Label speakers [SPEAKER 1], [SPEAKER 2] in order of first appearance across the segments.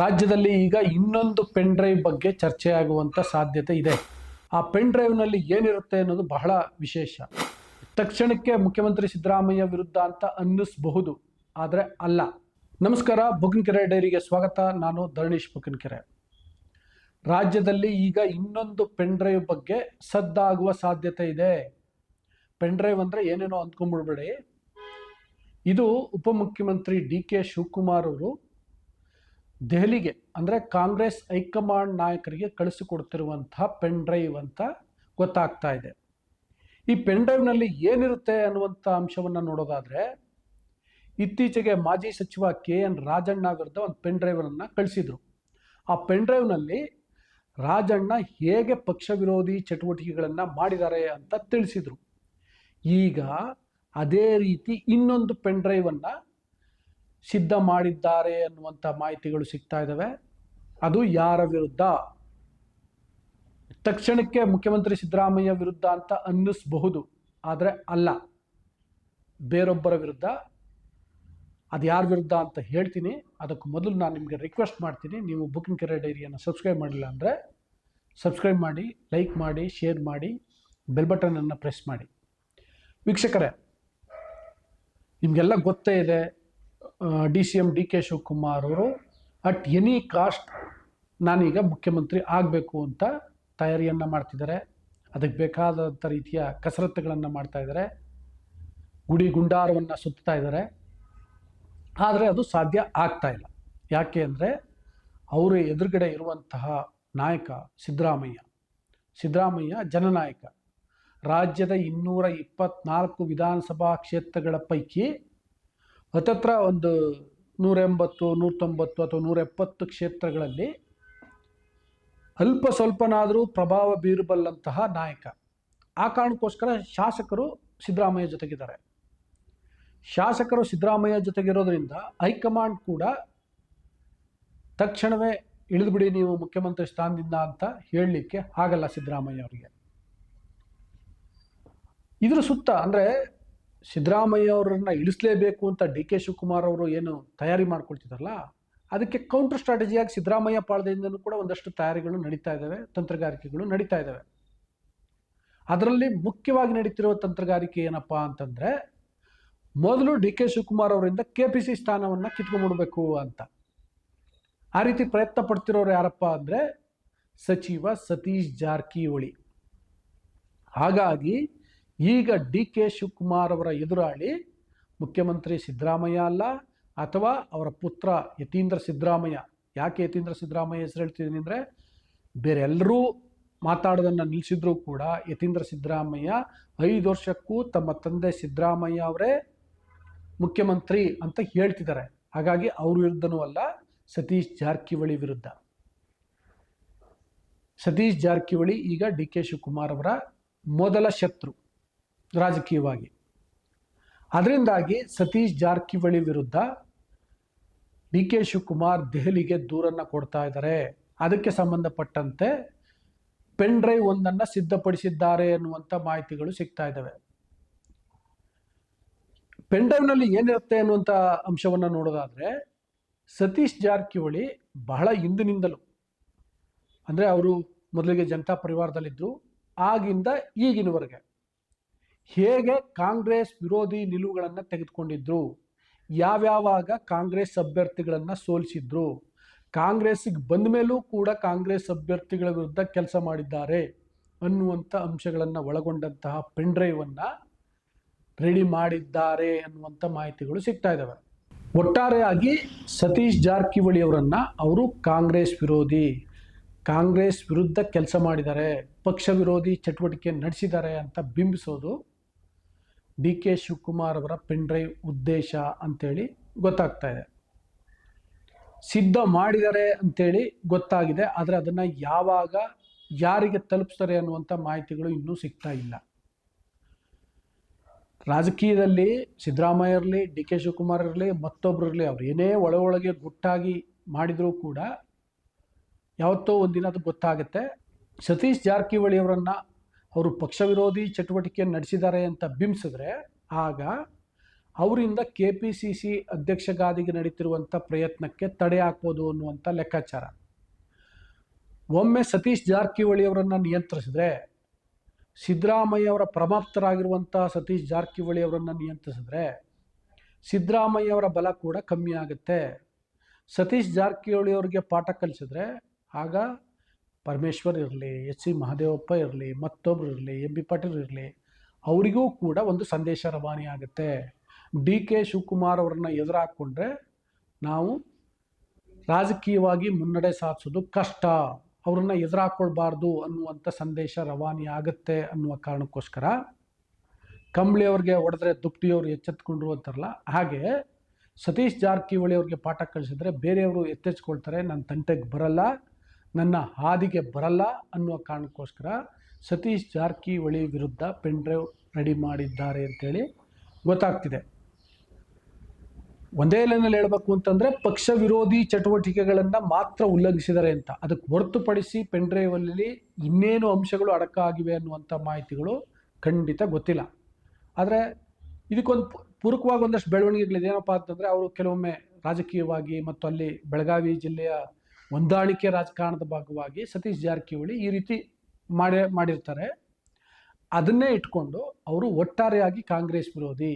[SPEAKER 1] ರಾಜ್ಯದಲ್ಲಿ ಈಗ ಇನ್ನೊಂದು ಪೆನ್ ಡ್ರೈವ್ ಬಗ್ಗೆ ಚರ್ಚೆ ಆಗುವಂಥ ಸಾಧ್ಯತೆ ಇದೆ. ಆ ಪೆನ್ ಡ್ರೈವ್ನಲ್ಲಿ ಏನಿರುತ್ತೆ ಅನ್ನೋದು ಬಹಳ ವಿಶೇಷ. ತಕ್ಷಣಕ್ಕೆ ಮುಖ್ಯಮಂತ್ರಿ ಸಿದ್ದರಾಮಯ್ಯ ವಿರುದ್ಧ ಅಂತ ಅನ್ನಿಸಬಹುದು, ಆದರೆ ಅಲ್ಲ. ನಮಸ್ಕಾರ ಬುಕ್ಕಿನಕೆರೆ ಡೈರಿಗೆ ಸ್ವಾಗತ. ನಾನು ಧರಣೀಶ್ ಬುಕ್ಕಿನಕೆರೆ ರಾಜ್ಯದಲ್ಲಿ ಈಗ ಇನ್ನೊಂದು ಪೆನ್ ಡ್ರೈವ್ ಬಗ್ಗೆ ಸದ್ದಾಗುವ ಸಾಧ್ಯತೆ ಇದೆ. ಪೆನ್ ಡ್ರೈವ್ ಅಂದರೆ ಏನೇನೋ ಅಂದ್ಕೊಂಡ್ಬಿಡ್ಬೇಡಿ. ಇದು ಉಪಮುಖ್ಯಮಂತ್ರಿ ಡಿ ಕೆ ಶಿವಕುಮಾರ್ ಅವರು ದೆಹಲಿಗೆ, ಅಂದರೆ ಕಾಂಗ್ರೆಸ್ ಹೈಕಮಾಂಡ್ ನಾಯಕರಿಗೆ ಕಳಿಸಿಕೊಡ್ತಿರುವಂತಹ ಪೆನ್ ಡ್ರೈವ್ ಅಂತ ಗೊತ್ತಾಗ್ತಾ ಇದೆ. ಈ ಪೆನ್ ಡ್ರೈವ್ನಲ್ಲಿ ಏನಿರುತ್ತೆ ಅನ್ನುವಂಥ ಅಂಶವನ್ನು ನೋಡೋದಾದರೆ, ಇತ್ತೀಚೆಗೆ ಮಾಜಿ ಸಚಿವ ಕೆ ಎನ್ ರಾಜಣ್ಣ ವಿರುದ್ಧ ಒಂದು ಪೆನ್ ಡ್ರೈವರನ್ನು ಕಳಿಸಿದರು. ಆ ಪೆನ್ ಡ್ರೈವ್ನಲ್ಲಿ ರಾಜಣ್ಣ ಹೇಗೆ ಪಕ್ಷ ವಿರೋಧಿ ಚಟುವಟಿಕೆಗಳನ್ನು ಮಾಡಿದ್ದಾರೆ ಅಂತ ತಿಳಿಸಿದರು. ಈಗ ಅದೇ ರೀತಿ ಇನ್ನೊಂದು ಪೆನ್ ಡ್ರೈವನ್ನು ಸಿದ್ಧ ಮಾಡಿದ್ದಾರೆ ಅನ್ನುವಂಥ ಮಾಹಿತಿಗಳು ಸಿಗ್ತಾ ಇದ್ದಾವೆ ಅದು ಯಾರ ವಿರುದ್ಧ? ತಕ್ಷಣಕ್ಕೆ ಮುಖ್ಯಮಂತ್ರಿ ಸಿದ್ದರಾಮಯ್ಯ ವಿರುದ್ಧ ಅಂತ ಅನ್ನಿಸ್ಬಹುದು, ಆದರೆ ಅಲ್ಲ. ಬೇರೊಬ್ಬರ ವಿರುದ್ಧ. ಅದು ಯಾರ ವಿರುದ್ಧ ಅಂತ ಹೇಳ್ತೀನಿ. ಅದಕ್ಕೆ ಮೊದಲು ನಾನು ನಿಮಗೆ ರಿಕ್ವೆಸ್ಟ್ ಮಾಡ್ತೀನಿ. ನೀವು ಬುಕಿಂಗ್ ಕೆರೆ ಡೈರಿಯನ್ನು ಸಬ್ಸ್ಕ್ರೈಬ್ ಮಾಡಿಲ್ಲ ಅಂದರೆ ಸಬ್ಸ್ಕ್ರೈಬ್ ಮಾಡಿ ಲೈಕ್ ಮಾಡಿ ಶೇರ್ ಮಾಡಿ ಬೆಲ್ ಬಟನನ್ನು ಪ್ರೆಸ್ ಮಾಡಿ. ವೀಕ್ಷಕರೇ, ನಿಮಗೆಲ್ಲ ಗೊತ್ತೇ ಇದೆ. D C M D K Shivakumar ಅವರು ಅಟ್ ಎನಿ ಕಾಸ್ಟ್ ನಾನೀಗ ಮುಖ್ಯಮಂತ್ರಿ ಆಗಬೇಕು ಅಂತ ತಯಾರಿಯನ್ನು ಮಾಡ್ತಿದ್ದಾರೆ. ಅದಕ್ಕೆ ಬೇಕಾದಂಥ ರೀತಿಯ ಕಸರತ್ತುಗಳನ್ನು ಮಾಡ್ತಾ ಇದ್ದಾರೆ. ಗುಡಿ ಗುಂಡಾರವನ್ನು ಸುತ್ತಾ ಇದ್ದಾರೆ. ಆದರೆ ಅದು ಸಾಧ್ಯ ಆಗ್ತಾ ಇಲ್ಲ. ಯಾಕೆ ಅಂದರೆ ಅವರ ಎದುರುಗಡೆ ಇರುವಂತಹ ನಾಯಕ ಸಿದ್ದರಾಮಯ್ಯ ಸಿದ್ದರಾಮಯ್ಯ ಜನನಾಯಕ. ರಾಜ್ಯದ ಇನ್ನೂರ ಇಪ್ಪತ್ನಾಲ್ಕು ವಿಧಾನಸಭಾ ಕ್ಷೇತ್ರಗಳ ಪೈಕಿ ಹತ್ತತ್ರ ಒಂದು ನೂರ ಎಂಬತ್ತು ನೂರ ತೊಂಬತ್ತು ಅಥವಾ ನೂರ ಎಪ್ಪತ್ತು ಕ್ಷೇತ್ರಗಳಲ್ಲಿ ಅಲ್ಪ ಸ್ವಲ್ಪನಾದರೂ ಪ್ರಭಾವ ಬೀರಬಲ್ಲಂತಹ ನಾಯಕ. ಆ ಕಾರಣಕ್ಕೋಸ್ಕರ ಶಾಸಕರು ಸಿದ್ದರಾಮಯ್ಯ ಜೊತೆಗಿದ್ದಾರೆ. ಶಾಸಕರು ಸಿದ್ದರಾಮಯ್ಯ ಜೊತೆಗಿರೋದ್ರಿಂದ ಹೈಕಮಾಂಡ್ ಕೂಡ ತಕ್ಷಣವೇ ಇಳಿದುಬಿಡಿ ನೀವು ಮುಖ್ಯಮಂತ್ರಿ ಸ್ಥಾನದಿಂದ ಅಂತ ಹೇಳಲಿಕ್ಕೆ ಆಗಲ್ಲ ಸಿದ್ದರಾಮಯ್ಯ ಅವರಿಗೆ. ಇದ್ರ ಸುತ್ತ ಅಂದರೆ ಸಿದ್ದರಾಮಯ್ಯ ಅವರನ್ನು ಇಳಿಸಲೇಬೇಕು ಅಂತ ಡಿ ಕೆ ಶಿವಕುಮಾರ್ ಅವರು ಏನು ತಯಾರಿ ಮಾಡ್ಕೊಳ್ತಿದ್ದಾರಲ್ಲ, ಅದಕ್ಕೆ ಕೌಂಟರ್ ಸ್ಟ್ರಾಟಜಿಯಾಗಿ ಸಿದ್ದರಾಮಯ್ಯ ಪಾಳದಿಂದಲೂ ಕೂಡ ಒಂದಷ್ಟು ತಯಾರಿಗಳು ನಡೀತಾ ಇದ್ದಾವೆ ತಂತ್ರಗಾರಿಕೆಗಳು ನಡೀತಾ ಇದ್ದಾವೆ ಅದರಲ್ಲಿ ಮುಖ್ಯವಾಗಿ ನಡೀತಿರುವ ತಂತ್ರಗಾರಿಕೆ ಏನಪ್ಪ ಅಂತಂದರೆ, ಮೊದಲು ಡಿ ಕೆ ಶಿವಕುಮಾರ್ ಅವರಿಂದ ಕೆ ಪಿ ಸಿ ಸ್ಥಾನವನ್ನು ಕಿತ್ಕೊಂಡ್ಬಿಡ್ಬೇಕು ಅಂತ. ಆ ರೀತಿ ಪ್ರಯತ್ನ ಪಡ್ತಿರೋರು ಯಾರಪ್ಪ ಅಂದರೆ ಸಚಿವ ಸತೀಶ್ ಜಾರಕಿಹೊಳಿ. ಹಾಗಾಗಿ ಈಗ ಡಿ ಕೆ ಶಿವಕುಮಾರ್ ಅವರ ಎದುರಾಳಿ ಮುಖ್ಯಮಂತ್ರಿ ಸಿದ್ದರಾಮಯ್ಯ ಅಲ್ಲ, ಅಥವಾ ಅವರ ಪುತ್ರ ಯತೀಂದ್ರ ಸಿದ್ದರಾಮಯ್ಯ. ಯಾಕೆ ಯತೀಂದ್ರ ಸಿದ್ದರಾಮಯ್ಯ ಹೆಸರು ಹೇಳ್ತಿದ್ದೀನಿ ಅಂದರೆ ಬೇರೆ ಎಲ್ಲರೂ ಮಾತಾಡೋದನ್ನು ನಿಲ್ಲಿಸಿದ್ರು ಕೂಡ ಯತೀಂದ್ರ ಸಿದ್ದರಾಮಯ್ಯ ಐದು ವರ್ಷಕ್ಕೂ ತಮ್ಮ ತಂದೆ ಸಿದ್ದರಾಮಯ್ಯ ಅವರೇ ಮುಖ್ಯಮಂತ್ರಿ ಅಂತ ಹೇಳ್ತಿದ್ದಾರೆ. ಹಾಗಾಗಿ ಅವ್ರ ವಿರುದ್ಧನೂ ಅಲ್ಲ, ಸತೀಶ್ ಜಾರಕಿಹೊಳಿ ವಿರುದ್ಧ. ಸತೀಶ್ ಜಾರಕಿಹೊಳಿ ಈಗ ಡಿ ಕೆ ಶಿವಕುಮಾರ್ ಅವರ ಮೊದಲ ಶತ್ರು. ರಾಜಕೀಯವಾಗಿ. ಅದರಿಂದಾಗಿ ಸತೀಶ್ ಜಾರಕಿಹೊಳಿ ವಿರುದ್ಧ ಡಿ ಕೆ ಶಿವಕುಮಾರ್ ದೆಹಲಿಗೆ ದೂರನ್ನು ಕೊಡ್ತಾ ಇದ್ದಾರೆ. ಅದಕ್ಕೆ ಸಂಬಂಧಪಟ್ಟಂತೆ ಪೆನ್ ಡ್ರೈವ್ ಒಂದನ್ನು ಸಿದ್ಧಪಡಿಸಿದ್ದಾರೆ ಅನ್ನುವಂಥ ಮಾಹಿತಿಗಳು ಸಿಗ್ತಾ ಇದ್ದಾವೆ. ಪೆನ್ ಡ್ರೈವ್ನಲ್ಲಿ ಏನಿರುತ್ತೆ ಅನ್ನುವಂಥ ಅಂಶವನ್ನು ನೋಡೋದಾದರೆ, ಸತೀಶ್ ಜಾರಕಿಹೊಳಿ ಬಹಳ ಹಿಂದಿನಿಂದಲೂ, ಅಂದರೆ ಅವರು ಮೊದಲಿಗೆ ಜನತಾ ಪರಿವಾರದಲ್ಲಿದ್ದರು, ಆಗಿಂದ ಈಗಿನವರೆಗೆ ಹೇಗೆ ಕಾಂಗ್ರೆಸ್ ವಿರೋಧಿ ನಿಲುವುಗಳನ್ನು ತೆಗೆದುಕೊಂಡಿದ್ರು? ಯಾವ್ಯಾವಾಗ ಕಾಂಗ್ರೆಸ್ ಅಭ್ಯರ್ಥಿಗಳನ್ನು ಸೋಲಿಸಿದ್ರು? ಕಾಂಗ್ರೆಸ್ಸಿಗೆ ಬಂದ ಮೇಲೂ ಕೂಡ ಕಾಂಗ್ರೆಸ್ ಅಭ್ಯರ್ಥಿಗಳ ವಿರುದ್ಧ ಕೆಲಸ ಮಾಡಿದ್ದಾರೆ ಅನ್ನುವಂಥ ಅಂಶಗಳನ್ನು ಒಳಗೊಂಡಂತಹ ಪೆನ್ ರೆಡಿ ಮಾಡಿದ್ದಾರೆ ಅನ್ನುವಂಥ ಮಾಹಿತಿಗಳು ಸಿಗ್ತಾ ಇದ್ದಾವೆ ಒಟ್ಟಾರೆಯಾಗಿ ಸತೀಶ್ ಜಾರಕಿಹೊಳಿ ಅವರನ್ನು ಅವರು ಕಾಂಗ್ರೆಸ್ ವಿರೋಧಿ, ಕಾಂಗ್ರೆಸ್ ವಿರುದ್ಧ ಕೆಲಸ ಮಾಡಿದ್ದಾರೆ, ಪಕ್ಷ ವಿರೋಧಿ ಚಟುವಟಿಕೆ ನಡೆಸಿದ್ದಾರೆ ಅಂತ ಬಿಂಬಿಸೋದು ಡಿ ಕೆ ಶಿವಕುಮಾರ್ ಅವರ ಪೆನ್ ಡ್ರೈವ್ ಉದ್ದೇಶ ಅಂತೇಳಿ ಗೊತ್ತಾಗ್ತಾ ಇದೆ. ಸಿದ್ಧ ಮಾಡಿದ್ದಾರೆ ಅಂತೇಳಿ ಗೊತ್ತಾಗಿದೆ, ಆದರೆ ಅದನ್ನು ಯಾವಾಗ, ಯಾರಿಗೆ ತಲುಪಿಸ್ತಾರೆ ಅನ್ನುವಂಥ ಮಾಹಿತಿಗಳು ಇನ್ನೂ ಸಿಗ್ತಾ ಇಲ್ಲ. ರಾಜಕೀಯದಲ್ಲಿ ಸಿದ್ದರಾಮಯ್ಯ ಇರಲಿ, ಡಿ ಕೆ ಶಿವಕುಮಾರ್ ಇರಲಿ ಮತ್ತೊಬ್ಬರು ಇರಲಿ, ಅವ್ರು ಏನೇ ಒಳ ಒಳಗೆ ಗುಟ್ಟಾಗಿ ಮಾಡಿದರೂ ಕೂಡ ಯಾವತ್ತೋ ಒಂದಿನ ಅದು ಗೊತ್ತಾಗುತ್ತೆ. ಸತೀಶ್ ಜಾರಕಿಹೊಳಿ ಅವರನ್ನು ಅವರು ಪಕ್ಷ ವಿರೋಧಿ ಚಟುವಟಿಕೆ ನಡೆಸಿದ್ದಾರೆ ಅಂತ ಬಿಂಬಿಸಿದ್ರೆ ಆಗ ಅವರಿಂದ ಕೆ ಪಿ ಸಿ ಸಿ ಅಧ್ಯಕ್ಷಗಾದಿಗೆ ನಡೀತಿರುವಂಥ ಪ್ರಯತ್ನಕ್ಕೆ ತಡೆ ಹಾಕ್ಬೋದು ಅನ್ನುವಂಥ ಲೆಕ್ಕಾಚಾರ. ಒಮ್ಮೆ ಸತೀಶ್ ಜಾರಕಿಹೊಳಿ ಅವರನ್ನು ನಿಯಂತ್ರಿಸಿದ್ರೆ, ಸಿದ್ದರಾಮಯ್ಯ ಅವರ ಪ್ರಮಾಪ್ತರಾಗಿರುವಂಥ ಸತೀಶ್ ಜಾರಕಿಹೊಳಿ ಅವರನ್ನು ನಿಯಂತ್ರಿಸಿದ್ರೆ, ಸಿದ್ದರಾಮಯ್ಯ ಅವರ ಬಲ ಕೂಡ ಕಮ್ಮಿ ಆಗುತ್ತೆ. ಸತೀಶ್ ಜಾರಕಿಹೊಳಿ ಅವರಿಗೆ ಪಾಠ ಕಲಿಸಿದ್ರೆ ಆಗ ಪರಮೇಶ್ವರ್ ಇರಲಿ, ಎಚ್ ಸಿ ಮಹದೇವಪ್ಪ ಇರಲಿ ಮತ್ತೊಬ್ಬರು ಇರಲಿ, ಎಂ ಬಿ ಪಾಟೀಲ್ ಇರಲಿ, ಅವರಿಗೂ ಕೂಡ ಒಂದು ಸಂದೇಶ ರವಾನೆ ಆಗುತ್ತೆ. ಡಿ ಕೆ ಶಿವಕುಮಾರ್ ಅವ್ರನ್ನ ಎದುರು ಹಾಕ್ಕೊಂಡ್ರೆ ನಾವು ರಾಜಕೀಯವಾಗಿ ಮುನ್ನಡೆ ಸಾಧಿಸೋದು ಕಷ್ಟ. ಅವ್ರನ್ನ ಎದುರಾಕೊಳ್ಬಾರ್ದು ಅನ್ನುವಂಥ ಸಂದೇಶ ರವಾನೆ ಆಗುತ್ತೆ ಅನ್ನುವ ಕಾರಣಕ್ಕೋಸ್ಕರ ಕಂಬಳಿ ಅವ್ರಿಗೆ ಹೊಡೆದ್ರೆ ದುಪ್ಟಿಯವರು ಎಚ್ಚೆತ್ಕೊಂಡ್ರು ಅಂತಾರಲ್ಲ, ಹಾಗೆ ಸತೀಶ್ ಜಾರಕಿಹೊಳಿ ಅವ್ರಿಗೆ ಪಾಠ ಕಳಿಸಿದ್ರೆ ಬೇರೆಯವರು ಎತ್ತೆಚ್ಕೊಳ್ತಾರೆ ನನ್ನ ತಂಟೆಗೆ ಬರಲ್ಲ. ನನ್ನ ಹಾದಿಗೆ ಬರಲ್ಲ ಅನ್ನುವ ಕಾರಣಕ್ಕೋಸ್ಕರ ಸತೀಶ್ ಜಾರಕಿಹೊಳಿ ವಿರುದ್ಧ ಪೆನ್ ಡ್ರೈವ್ ರೆಡಿ ಮಾಡಿದ್ದಾರೆ ಅಂತೇಳಿ ಗೊತ್ತಾಗ್ತಿದೆ. ಒಂದೇ ಲೈನಲ್ಲಿ ಹೇಳಬೇಕು ಅಂತಂದರೆ ಪಕ್ಷ ವಿರೋಧಿ ಚಟುವಟಿಕೆಗಳನ್ನು ಮಾತ್ರ ಉಲ್ಲಂಘಿಸಿದ್ದಾರೆ ಅಂತ. ಅದಕ್ಕೆ ಹೊರತುಪಡಿಸಿ ಪೆನ್ ಡ್ರೈವಲ್ಲಿ ಇನ್ನೇನು ಅಂಶಗಳು ಅಡಕ ಆಗಿವೆ ಅನ್ನುವಂಥ ಮಾಹಿತಿಗಳು ಖಂಡಿತ ಗೊತ್ತಿಲ್ಲ. ಆದರೆ ಇದಕ್ಕೊಂದು ಪೂರಕವಾಗಿ ಒಂದಷ್ಟು ಬೆಳವಣಿಗೆಗಳಿದೆ. ಏನಪ್ಪ ಅಂತಂದರೆ ಅವರು ಕೆಲವೊಮ್ಮೆ ರಾಜಕೀಯವಾಗಿ ಮತ್ತು ಅಲ್ಲಿ ಬೆಳಗಾವಿ ಜಿಲ್ಲೆಯ ಹೊಂದಾಣಿಕೆ ರಾಜಕಾರಣದ ಭಾಗವಾಗಿ ಸತೀಶ್ ಜಾರಕಿಹೊಳಿ ಈ ರೀತಿ ಮಾಡಿ, ಮಾಡಿರ್ತಾರೆ. ಅದನ್ನೇ ಇಟ್ಕೊಂಡು ಅವರು ಒಟ್ಟಾರೆಯಾಗಿ ಕಾಂಗ್ರೆಸ್ ವಿರೋಧಿ,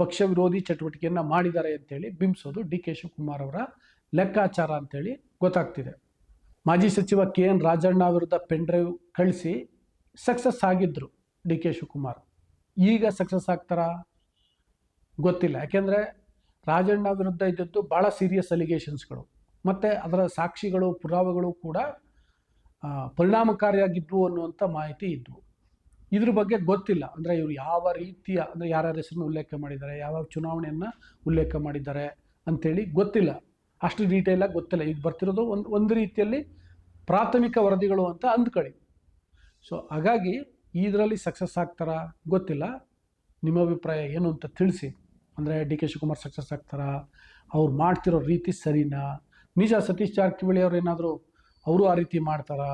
[SPEAKER 1] ಪಕ್ಷ ವಿರೋಧಿ ಚಟುವಟಿಕೆಯನ್ನು ಮಾಡಿದ್ದಾರೆ ಅಂತೇಳಿ ಬಿಂಬಿಸೋದು ಡಿ ಕೆ ಶಿವಕುಮಾರ್ ಅವರ ಲೆಕ್ಕಾಚಾರ ಅಂತೇಳಿ ಗೊತ್ತಾಗ್ತಿದೆ. ಮಾಜಿ ಸಚಿವ ಕೆ ಎನ್ ರಾಜಣ್ಣ ವಿರುದ್ಧ ಪೆನ್ ಡ್ರೈವ್ ಕಳಿಸಿ ಸಕ್ಸಸ್ ಆಗಿದ್ದರು ಡಿ ಕೆ ಶಿವಕುಮಾರ್. ಈಗ ಸಕ್ಸಸ್ ಆಗ್ತಾರಾ? ಗೊತ್ತಿಲ್ಲ. ಯಾಕೆಂದರೆ ರಾಜಣ್ಣ ವಿರುದ್ಧ ಇದ್ದದ್ದು ಭಾಳ ಸೀರಿಯಸ್ ಅಲಿಗೇಷನ್ಸ್ಗಳು. ಮತ್ತು ಅದರ ಸಾಕ್ಷಿಗಳು, ಪುರಾವೆಗಳು ಕೂಡ ಪರಿಣಾಮಕಾರಿಯಾಗಿದ್ವು ಅನ್ನುವಂಥ ಮಾಹಿತಿ ಇದ್ವು. ಇದ್ರ ಬಗ್ಗೆ ಗೊತ್ತಿಲ್ಲ. ಅಂದರೆ ಇವರು ಯಾವ ರೀತಿಯ, ಅಂದರೆ ಯಾರ್ಯಾರ ಹೆಸರನ್ನು ಉಲ್ಲೇಖ ಮಾಡಿದ್ದಾರೆ, ಯಾವ ಚುನಾವಣೆಯನ್ನು ಉಲ್ಲೇಖ ಮಾಡಿದ್ದಾರೆ ಅಂಥೇಳಿ ಗೊತ್ತಿಲ್ಲ. ಅಷ್ಟು ಡೀಟೇಲಾಗಿ ಗೊತ್ತಿಲ್ಲ. ಈಗ ಬರ್ತಿರೋದು ಒಂದು ಒಂದು ರೀತಿಯಲ್ಲಿ ಪ್ರಾಥಮಿಕ ವರದಿಗಳು ಅಂತ ಅಂದ್ಕೊಳ್ಳಿ. ಸೊ ಹಾಗಾಗಿ ಇದರಲ್ಲಿ ಸಕ್ಸಸ್ ಆಗ್ತಾರಾ ಗೊತ್ತಿಲ್ಲ. ನಿಮ್ಮ ಅಭಿಪ್ರಾಯ ಏನು ಅಂತ ತಿಳಿಸಿ. ಅಂದರೆ ಡಿ ಕೆ ಶಿವಕುಮಾರ್ ಸಕ್ಸಸ್ ಆಗ್ತಾರಾ? ಅವ್ರು ಮಾಡ್ತಿರೋ ರೀತಿ ಸರಿನಾ? ನಿಜ ಸತೀಶ್ ಜಾರಕಿಹೊಳಿ ಅವ್ರು ಏನಾದರೂ ಅವರು ಆ ರೀತಿ ಮಾಡ್ತಾರಾ?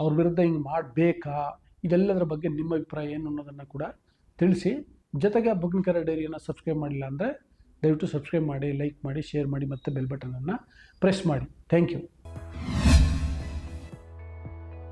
[SPEAKER 1] ಅವ್ರ ವಿರುದ್ಧ ಹಿಂಗೆ ಮಾಡಬೇಕಾ? ಇದೆಲ್ಲದರ ಬಗ್ಗೆ ನಿಮ್ಮ ಅಭಿಪ್ರಾಯ ಏನು ಅನ್ನೋದನ್ನು ಕೂಡ ತಿಳಿಸಿ. ಜೊತೆಗೆ ಬಗ್ನಿಕರ ಡೈರಿಯನ್ನು ಸಬ್ಸ್ಕ್ರೈಬ್ ಮಾಡಿಲ್ಲ ಅಂದರೆ ದಯವಿಟ್ಟು ಸಬ್ಸ್ಕ್ರೈಬ್ ಮಾಡಿ, ಲೈಕ್ ಮಾಡಿ, ಶೇರ್ ಮಾಡಿ ಮತ್ತು ಬೆಲ್ ಬಟನನ್ನು ಪ್ರೆಸ್ ಮಾಡಿ. Thank you.